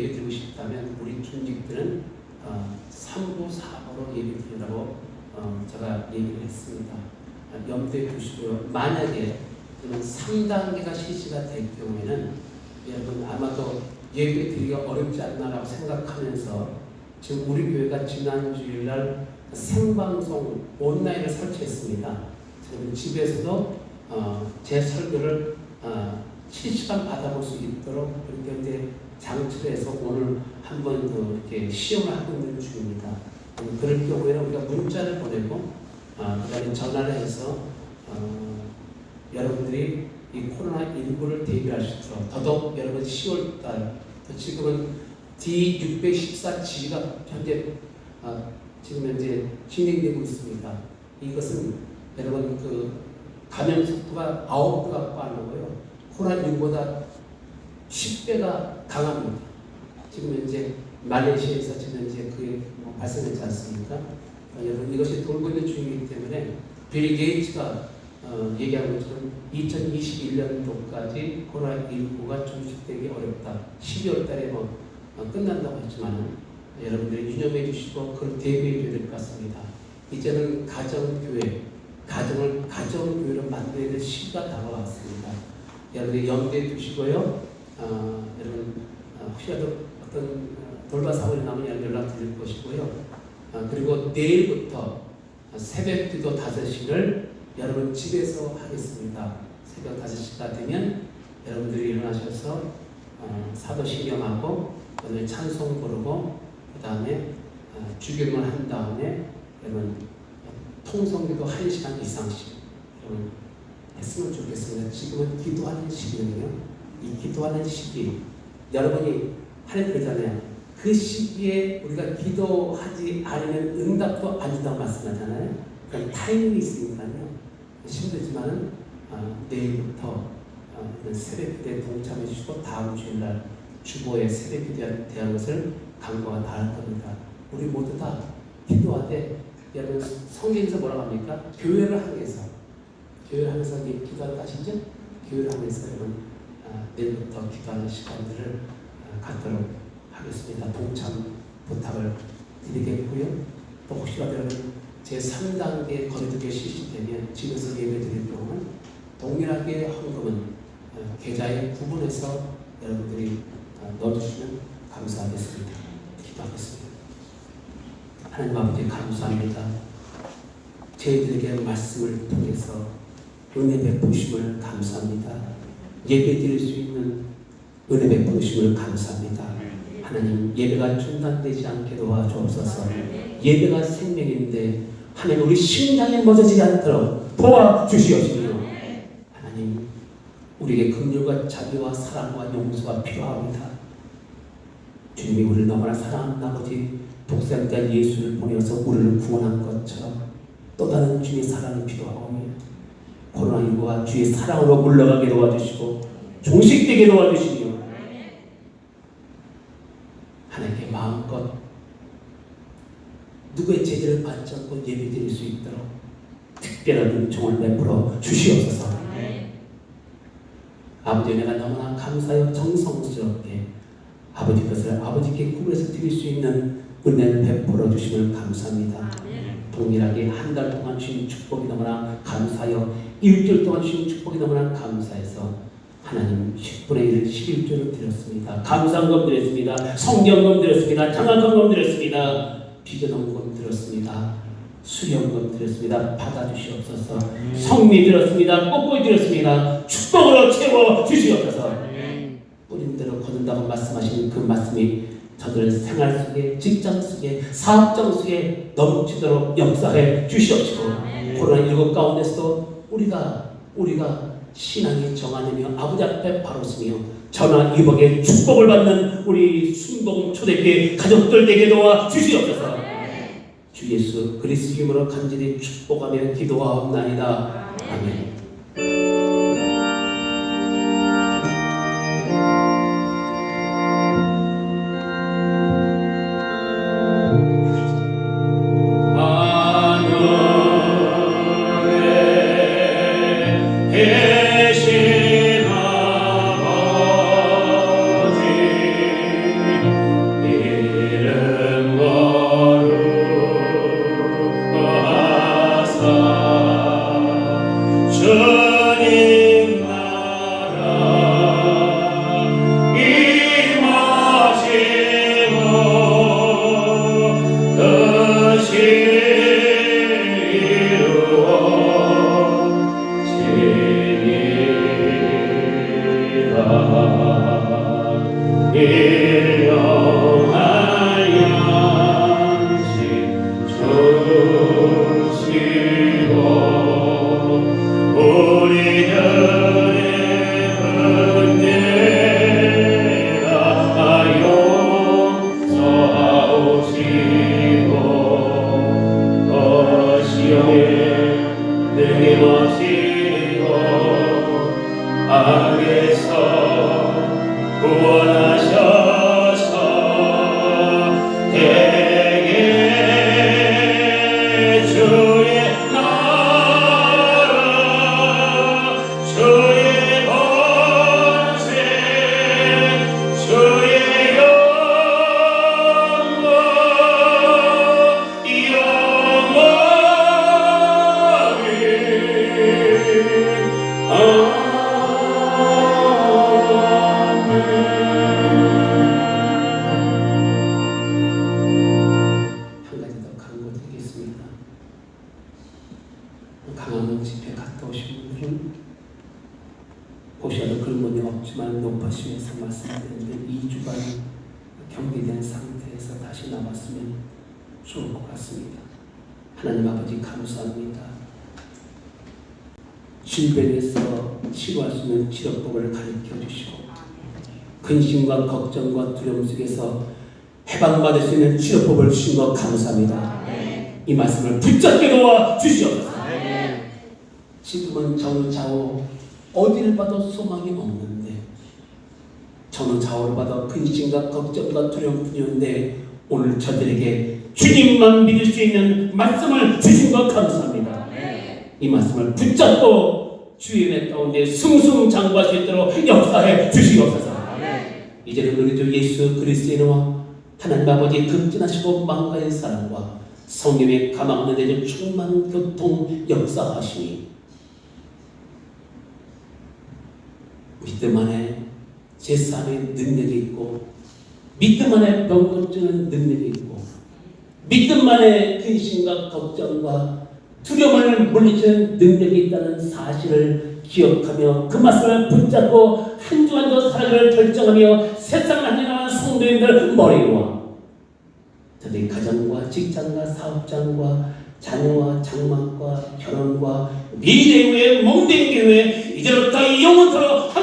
예배 드리고 싶다면 우리 중직들은 어, 3부 4부로 예배 드리라고 어, 제가 얘기를 했습니다. 어, 염두에 두시고요. 만약에 저는 3단계가 실시가 될 경우에는 여러분 아마도 예배 드리기가 어렵지 않나라고 생각하면서 지금 우리 교회가 지난 주일날 생방송 온라인을 설치했습니다. 저는 집에서도 어, 제 설교를 어, 실시간 받아볼 수 있도록 그렇게 장치를 해서 오늘 한번 그 이렇게 시험을 하고 있는 중입니다. 음, 그럴 경우에는 우리가 문자를 보내고 어, 그다음에 전화를 해서 어, 여러분들이 이 코로나 19를 대비할 수 있도록 더더욱 여러분 10월달 지금은 D614G가 현재 어, 지금 현재 진행되고 있습니다. 이것은 여러분 그 감염 속도가 9배가 빠르고요. 코로나 19보다 10배가 강합니다. 지금 현재 말레이시아에서 지금 현재 그게 뭐 발생했지 않습니까? 어, 여러분 이것이 돌고 있는 중이기 때문에 빌 게이츠가 어, 얘기한 것처럼 2021년도까지 코로나19가 종식되기 어렵다. 12월 달에 뭐 어, 끝난다고 했지만 여러분들이 유념해 주시고 그걸 대비해 줘야 될 것 같습니다. 이제는 가정교회, 가정을 가정교회로 될 시기가 다가왔습니다. 여러분들 염두에 두시고요. 어, 여러분 어, 혹시라도 어떤 어, 돌발 사고이 나면 연락 드릴 것이고요. 어, 그리고 내일부터 새벽 기도 5시를 여러분 집에서 하겠습니다. 새벽 5시가 되면 여러분들이 일어나셔서 어, 사도신경하고 오늘 찬송 부르고 그 다음에 어, 주경을 한 다음에 여러분 통성기도 1시간 이상씩 여러분 했으면 좋겠습니다. 지금은 기도하는 시기거든요. 이 기도하는 시기 여러분이 하는 거잖아요. 그 시기에 우리가 기도하지 않으면 응답도 안 준다고 말씀하잖아요. 그러니까 타이밍이 있으니까요. 힘들지만은 어, 내일부터 어, 이런 새벽기도에 동참해 주시고 다음 주일날 주보에 새벽기도에 대한 것을 강구가 나갈 겁니다. 우리 모두 다 기도하되 여러분 성경에서 뭐라고 합니까? 교회를 향해서 교회를 하면서 기도하는 것이죠? 교회를 하면서 여러분 아, 내일부터 기도하는 시간들을 아, 갖도록 하겠습니다. 동참 부탁을 드리겠고요. 또 혹시라도 제 3단계 거리두기 실시되면 집에서 예배 드릴 경우는 동일하게 헌금은 어, 계좌에 구분해서 여러분들이 어, 넣어주시면 감사하겠습니다. 기도하겠습니다. 하나님 아버지 감사합니다. 저희들에게 말씀을 통해서 은혜 베푸심을 감사합니다. 예배 드릴 수 있는 은혜 베푸심을 감사합니다. 하나님 예배가 중단되지 않게 도와주옵소서. 예배가 생명인데 하나님 우리 심장이 멎어지지 않도록 도와주시옵시며 하나님 우리에게 긍휼과 자비와 사랑과 용서가 필요합니다. 주님이 우리를 너무나 사랑하는 아버지 독생자 예수를 보내어서 우리를 구원한 것처럼 또 다른 주의 사랑이 필요하오며 코로나19가 주의 사랑으로 물러가게 도와주시고 종식되게 도와주시며 하나님께 마음껏 누구의 제재를 받지 않고 예배 드릴 수 있도록 특별한 은총을 베풀어 주시옵소서 아버지 내가 너무나 감사하여 정성스럽게 아버지 것을 아버지께 구해서 드릴 수 있는 은혜를 베풀어 주심을 감사합니다. 동일하게 한 달 동안 주신 축복이 너무나 감사하여 일주일 동안 주신 축복이 너무나 감사해서 하나님 10분의 1 11조를 드렸습니다. 감사한 금 드렸습니다. 성경금 드렸습니다. 장학금 드렸습니다. 비전원금 드렸습니다. 수령금 드렸습니다. 받아주시옵소서. 성미 드렸습니다. 뽀뽀이 드렸습니다. 축복으로 채워 주시옵소서. 뿌린 대로 거둔다고 말씀하신 그 말씀이 저들 생활 속에 직장 속에 사업장 속에 넘치도록 역사해 주시옵시고 코로나19 가운데서도 우리가 우리가 신앙이 정하며 아버지 앞에 바로 서며 전화 이복의 축복을 받는 우리 순봉 초대교회 가족들 되게 도와 주시옵소서. 주 예수 그리스도 이름으로 간절히 축복하며 기도하옵나이다. 아멘 예. 다시 남았으면 좋을 것 같습니다. 하나님 아버지 감사합니다. 질병에서 치료할 수 있는 치료법을 가르쳐 주시고 근심과 걱정과 두려움 속에서 해방받을 수 있는 치료법을 주신 것 감사합니다. 이 말씀을 붙잡게 도와 주시옵소서. 지금은 전우좌우 어디를 봐도 소망이 없는데 전우좌우를 봐도 근심과 걱정과 두려움뿐이었는데 오늘 저들에게 주님만 믿을 수 있는 말씀을 주신 것 감사합니다. 이 말씀을 붙잡고 주님의 가운데 승승장구할 수 있도록 역사해 주시옵소서. 이제는 우리 주 예수 그리스도의 이름과 하나님 아버지 극진하시고 망가의 사랑과 성령의 가망는 대전 충만 교통 역사하시니 믿음 안에 제3의 능력이 있고 믿음 안에 병 고치는 능력이 있고 믿음 안에 근심과 걱정과 두려움을 물리치는 능력이 있다는 사실을 기억하며 그 말씀을 붙잡고 한주한주 살아갈 결정하며 세상을 한인하는 성도인들 머리와 저들의 가정과 직장과 사업장과 자녀와 장막과 결혼과 미래의 몽댕 교회 이제부터 영원토록